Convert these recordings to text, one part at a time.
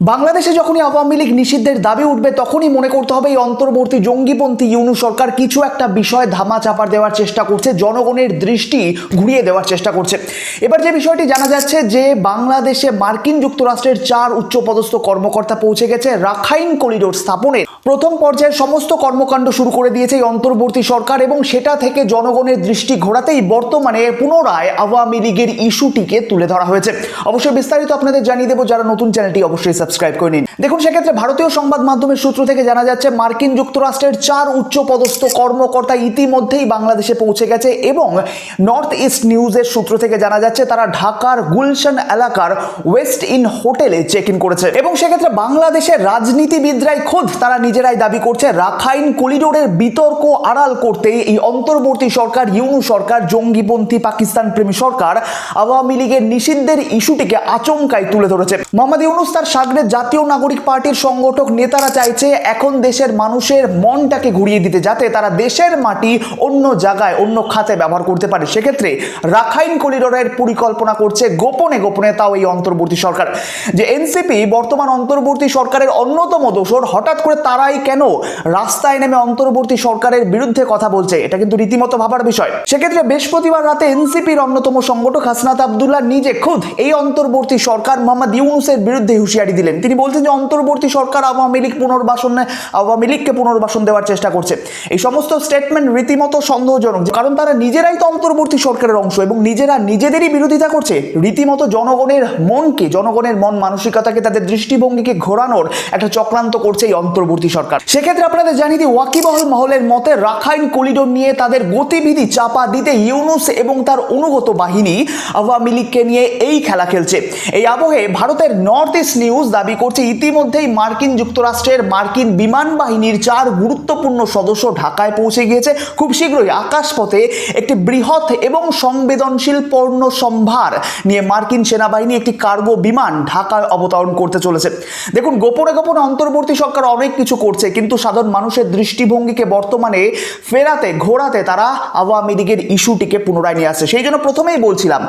বাংলাদেশে যখনই আওয়ামী লীগ নিষিদ্ধের দাবি উঠবে, তখনই মনে করতে হবে এই অন্তর্বর্তী জঙ্গিপন্থী ইউনু সরকার কিছু একটা বিষয় ধামা চাপা দেওয়ার চেষ্টা করছে, জনগণের দৃষ্টি ঘুরিয়ে দেওয়ার চেষ্টা করছে। এবার যে বিষয়টি জানা যাচ্ছে যে, বাংলাদেশে মার্কিন যুক্তরাষ্ট্রের চার উচ্চপদস্থ কর্মকর্তা পৌঁছে গেছে রাখাইন করিডোর স্থাপনের। প্রথম পর্যায়ের সমস্ত কর্মকাণ্ড শুরু করে দিয়েছে এই অন্তর্বর্তী সরকার এবং সেটা থেকে জনগণের দৃষ্টি ঘোরাতেই বর্তমানে পুনরায় আওয়ামী লীগের ইস্যুটিকে তুলে ধরা হয়েছে। অবশ্যই বিস্তারিত আপনাদের জানিয়ে দেবো, যারা নতুন চ্যানেলটি অবশ্যই সাবস্ক্রাইব করে নিন। দেখুন, সেক্ষেত্রে ভারতীয় সংবাদ মাধ্যমের সূত্র থেকে জানা যাচ্ছে, মার্কিন যুক্তরাষ্ট্রের চার উচ্চপদস্থ কর্মকর্তা ইতিমধ্যেই বাংলাদেশে পৌঁছে গেছে এবং নর্থ ইস্ট নিউজের সূত্র থেকে জানা যাচ্ছে, তারা ঢাকার গুলশান এলাকার ওয়েস্ট ইন হোটেলে চেক ইন করেছে। এবং সেক্ষেত্রে বাংলাদেশের রাজনীতিবিদরাই খোদ তারা নিজেরাই দাবি করছে, রাখাইন করিডোরের বিতর্ক আড়াল করতে এই অন্তর্বর্তী সরকার, ইউনু সরকার, জঙ্গিপন্থী পাকিস্তান প্রেমী সরকার আওয়ামী লীগের নিষিদ্ধের ইস্যুটিকে আচমকায় তুলে ধরেছে। মোহাম্মদ ইউনুস তার সাগরের জাতীয় নাগরিক পার্টির সংগঠক নেতারা চাইছে এখন দেশের মানুষের মনটাকে ঘুরিয়ে দিতে যাতে তারা দেশের মাটি অন্য জায়গায়, অন্য খাতে ব্যবহার করতে পারে। সেক্ষেত্রে রাখাইন করিডোরের পরিকল্পনা করছে গোপনে গোপনে তাও এই অন্তর্বর্তী সরকার। যে এনসিপি বর্তমান অন্তর্বর্তী সরকারের অন্যতম দোষর, হঠাৎ করে তারাই কেন রাস্তায় নেমে অন্তর্বর্তী সরকারের বিরুদ্ধে কথা বলছে? এটা কিন্তু রীতিমতো ভাবার বিষয়। সেক্ষেত্রে বৃহস্পতিবার রাতে এনসিপির অন্যতম সংগঠক হাসনাত আবদুল্লাহ নিজে খুদ এই অন্তর্বর্তী সরকার মোহাম্মদ ইউনুসের বিরুদ্ধে হুঁশিয়ারি দিলেন। তিনি বলছেন যে অন্তর্বর্তী সরকার আওয়ামী লীগ পুনর্বাসন আওয়ামী লীগকে পুনর্বাসন দেওয়ার চেষ্টা করছে। এই সমস্ত স্টেটমেন্ট রীতিমতো সন্দেহজনক কারণ তারা নিজেরাই তো অন্তর্বর্তী সরকারের অংশ এবং নিজেরা নিজেদেরই বিরোধিতা করছে। রীতিমতো জনগণের মনকে, জনগণের মন মানসিকতাকে, তাদের দৃষ্টিভঙ্গিকে ঘোরানোর একটা চক্রান্ত করছে এই অন্তর্বর্তী সরকার। সেক্ষেত্রে আপনাদের জানিয়ে দিই, ওয়াকিবহল মহলের মতে রাখাইন করিডোর নিয়ে তাদের গতিবিধি চাপা দিতে ইউনুস এবং তার অনুগত বাহিনী আওয়ামী লীগকে নিয়ে এই খেলা খেলছে। এই আবহে ভারতের নর্থ ইস্ট নিউজ দাবি করছে, ইতিমধ্যেই মার্কিন যুক্তরাষ্ট্রের মার্কিন বিমান বাহিনীর চার গুরুত্বপূর্ণ সদস্য ঢাকায় পৌঁছে গিয়েছে। খুব শীঘ্রই আকাশপথে একটি বৃহৎ এবং সংবেদনশীল পণ্য সম্ভার নিয়ে মার্কিন সেনাবাহিনী একটি কার্গো বিমান ঢাকায় অবতরণ করতে চলেছে। দেখুন, গোপনে গোপনে অন্তর্বর্তী সরকার অনেক কিছু করছে, কিন্তু সাধারণ মানুষের দৃষ্টিভঙ্গিকে বর্তমানে ফেরাতে, ঘোরাতে তারা আওয়ামী লীগের ইস্যুটিকে পুনরায় নিয়ে আসছে। সেই জন্য প্রথমেই বলছিলাম,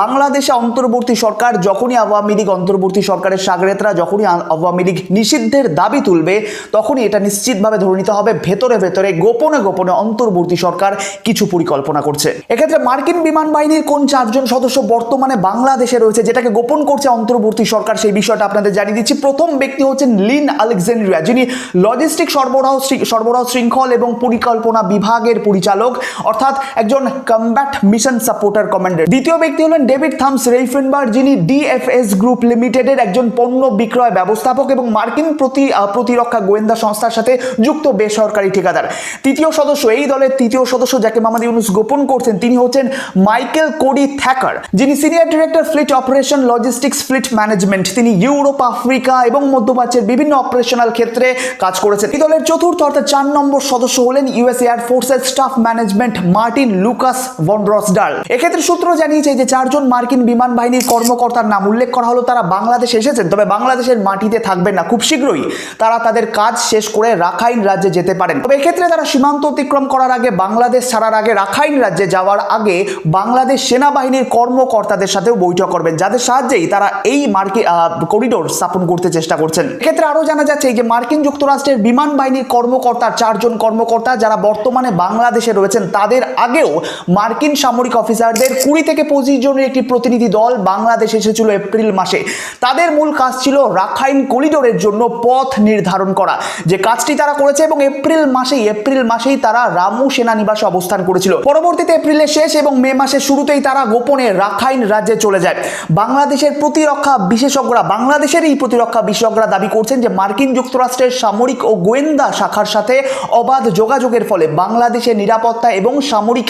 বাংলাদেশে অন্তর্বর্তী সরকার, যখনই আওয়ামী লীগ অন্তর্বর্তী সরকারের সাগরেতরা যখনই আওয়ামী লীগ নিষিদ্ধের দাবি তুলবে, তখনই এটা নিশ্চিতভাবে ধরে নিতে হবে, ভেতরে ভেতরে, গোপনে গোপনে অন্তর্বর্তী সরকার কিছু পরিকল্পনা করছে। এক্ষেত্রে মার্কিন বিমান বাহিনীর কোন চারজন সদস্য বর্তমানে বাংলাদেশে রয়েছে, যেটাকে গোপন করছে অন্তর্বর্তী সরকার, সেই বিষয়টা আপনাদের জানিয়ে দিচ্ছি। প্রথম ব্যক্তি হচ্ছেন লিন আলেকজান্ড্রিয়া যিনি লজিস্টিক সরবরাহ সরবরাহ শৃঙ্খল এবং পরিকল্পনা বিভাগের পরিচালক, অর্থাৎ একজন কম্ব্যাট মিশন সাপোর্টার কমান্ডার দ্বিতীয় ব্যক্তি হলেন ডেভিড থামস রেইফেনবার যিনি ডিএফএস গ্রুপ লিমিটেডের একজন পণ্য বিক্রয় ব্যবস্থাপক এবং মার্কিন প্রতি প্রতিরক্ষা গোয়েন্দা সংস্থার সাথে যুক্ত বেসরকারি ঠিকাদার। তৃতীয় সদস্য, এই দলের তৃতীয় সদস্য যাকে মামাদ ইউনুস গোপন করছেন, তিনি হচ্ছেন মাইকেল কোডি থ্যাকার, যিনি senior director fleet operation logistics fleet management. তিনি ইউরোপ, আফ্রিকা এবং মধ্যপ্রাচ্যের বিভিন্ন অপারেশনাল ক্ষেত্রে কাজ করেছেন। এই দলের চতুর্থ অর্থাৎ চার নম্বর সদস্য হলেন ইউএস এয়ার ফোর্সের স্টাফ ম্যানেজমেন্ট মার্টিন লুকাস ভন্ড্রসডাল এক্ষেত্রে সূত্র জানিয়েছে যে চারজন মার্কিন বিমান বাহিনীর কর্মকর্তার নাম উল্লেখ করা হলো, তারা বাংলাদেশে এসেছেন। তবে বাংলাদেশের মাটিতে থাকবেন না, খুব শীঘ্রই তারা তাদের কাজ শেষ করে রাখাইন রাজ্যে যেতে পারেন। তবে এক্ষেত্রে তারা সীমান্ত অতিক্রম করার আগে, বাংলাদেশ ছাড়ার আগে, রাখাইন রাজ্যে যাওয়ার আগে বাংলাদেশ সেনাবাহিনীর কর্মকর্তাদের সাথেও বৈঠক করবেন, যাদের সাহায্যেই তারা এই মার্কিন করিডোর স্থাপন করতে চেষ্টা করছেন। এক্ষেত্রে আরও জানা যাচ্ছে যে মার্কিন যুক্তরাষ্ট্রের বিমান বাহিনীর কর্মকর্তা চারজন কর্মকর্তা যারা বর্তমানে বাংলাদেশে রয়েছেন, তাদের আগেও মার্কিন সামরিক অফিসারদের কুড়ি থেকে পঁচিশ জনের একটি প্রতিনিধি দল বাংলাদেশ এসেছিল এপ্রিল মাসে। তাদের মূল কাজ ছিল রাখাইন করিডোরের জন্য পথ নির্ধারণ করা। যে কাজটি তারা করেছে এবং এপ্রিল মাসেই এপ্রিল মাসেই তারা রামু সেনানিবাসে অবস্থান করেছিল। পরবর্তীতে এপ্রিলের শেষ এবং মে মাসের শুরুতেই তারা গোপনে রাখাইন রাজ্যে চলে যায়। বাংলাদেশের প্রতিরক্ষা বিশেষজ্ঞরা বাংলাদেশের এই প্রতিরক্ষা বিশেষজ্ঞরা দাবি করছেন যে মার্কিন যুক্তরাষ্ট্রের সামরিক ও গোয়েন্দা শাখার সাথে অবাধ যোগাযোগের ফলে বাংলাদেশের নিরাপত্তা এবং সামরিক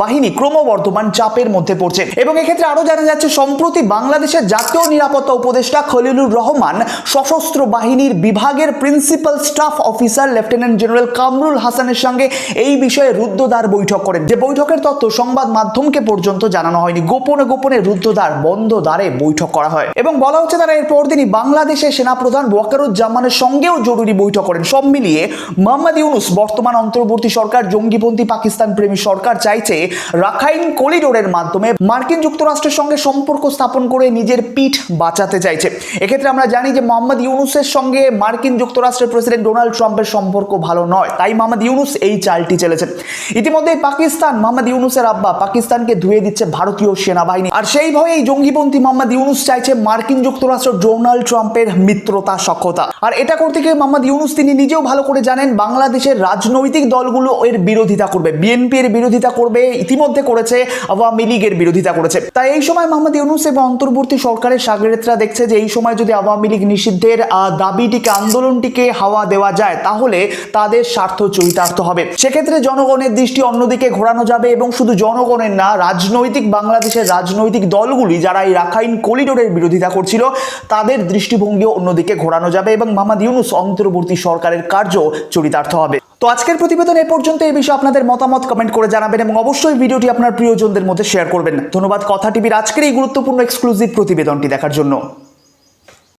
বাহিনী ক্রমবর্ধমান চাপের মধ্যে পড়ছে। এবং এক্ষেত্রে আরও জানা যাচ্ছে, সম্প্রতি বাংলাদেশের জাতীয় নিরাপত্তা উপদেষ্টা খলিলুর রহমান সশস্ত্র বাহিনীর বিভাগের principal staff officer, lieutenant general Kamrul হাসানের সঙ্গে এই বিষয়ে রুদ্ধদ্বার বৈঠক করেন। যে বৈঠকের তথ্য সংবাদ মাধ্যমকে পর্যন্ত জানানো হয়নি, গোপনে গোপনে রুদ্ধদ্বার বন্ধ দ্বারে বৈঠক করা হয়। এবং বলা হচ্ছে তারা এর পরদিনই বাংলাদেশের সেনাপ্রধান ওয়াকারুজ্জামানের সঙ্গেও জরুরি বৈঠক করেন। সব মিলিয়ে মোহাম্মদ ইউনুস বর্তমান অন্তর্বর্তী সরকার, জঙ্গিপন্থী পাকিস্তান প্রেমী সরকার চাইছে রাখাইন করিডোরের মাধ্যমে মার্কিন যুক্তরাষ্ট্রের সঙ্গে সম্পর্ক স্থাপন করে নিজের পিঠ বাঁচাতে চাইছে। এক্ষেত্রে আমরা জানি যে মোহাম্মদ ইউনুসের সঙ্গে মার্কিন যুক্তরাষ্ট্রের প্রেসিডেন্ট ডোনাল্ড ট্রাম্পের সম্পর্ক ভালো নয়। তাই মোহাম্মদ ইউনুস এই চালটি চলেছেন। ইতিমধ্যে পাকিস্তান মোহাম্মদ ইউনুসের আব্বা পাকিস্তানকে ধুয়ে দিচ্ছে ভারতীয় সেনাবাহিনী। আর সেই ভয়ে এই জঙ্গিপন্থী মোহাম্মদ ইউনুস চাইছে মার্কিন যুক্তরাষ্ট্র ডোনাল্ড ট্রাম্পের মিত্রতা সক্ষতা আর এটা করতে গিয়ে মোহাম্মদ ইউনুস তিনি নিজেও ভালো করে জানেন, বাংলাদেশের রাজনৈতিক দলগুলো এর বিরোধিতা করবে। বিএনপি এর বিরোধিতা করবে, ইতিমধ্যে করেছে, আওয়ামী লীগের বিরোধিতা করেছে। তাই এই সময় মোহাম্মদ ইউনুস এবং অন্তর্বর্তী সরকারের সাগরেতরা দেখছে যে এই সময় যদি আওয়ামী লীগ নিষিদ্ধের দাবিটিকে, আন্দোলনটিকে হাওয়া দেওয়া যায়, তাহলে তাদের স্বার্থ চরিতার্থ হবে। সেক্ষেত্রে জনগণের দৃষ্টি অন্যদিকে ঘোরানো যাবে এবং শুধু জনগণের না, রাজনৈতিক বাংলাদেশের রাজনৈতিক দলগুলি যারা এই রাখাইন করিডোরের বিরোধিতা করছিল, তাদের দৃষ্টিভঙ্গিও অন্যদিকে ঘোরানো যাবে এবং মোহাম্মদ ইউনুস অন্তর্বর্তী সরকারের কার্য চরিতার্থ হবে। তো আজকের প্রতিবেদন এ পর্যন্ত এই বিষয়ে আপনাদের মতামত কমেন্ট করে জানাবেন এবং অবশ্যই ভিডিওটি আপনার প্রিয়জনদের মধ্যে শেয়ার করবেন। ধন্যবাদ, কথা টিভির আজকের এই গুরুত্বপূর্ণ এক্সক্লুসিভ প্রতিবেদনটি দেখার জন্য।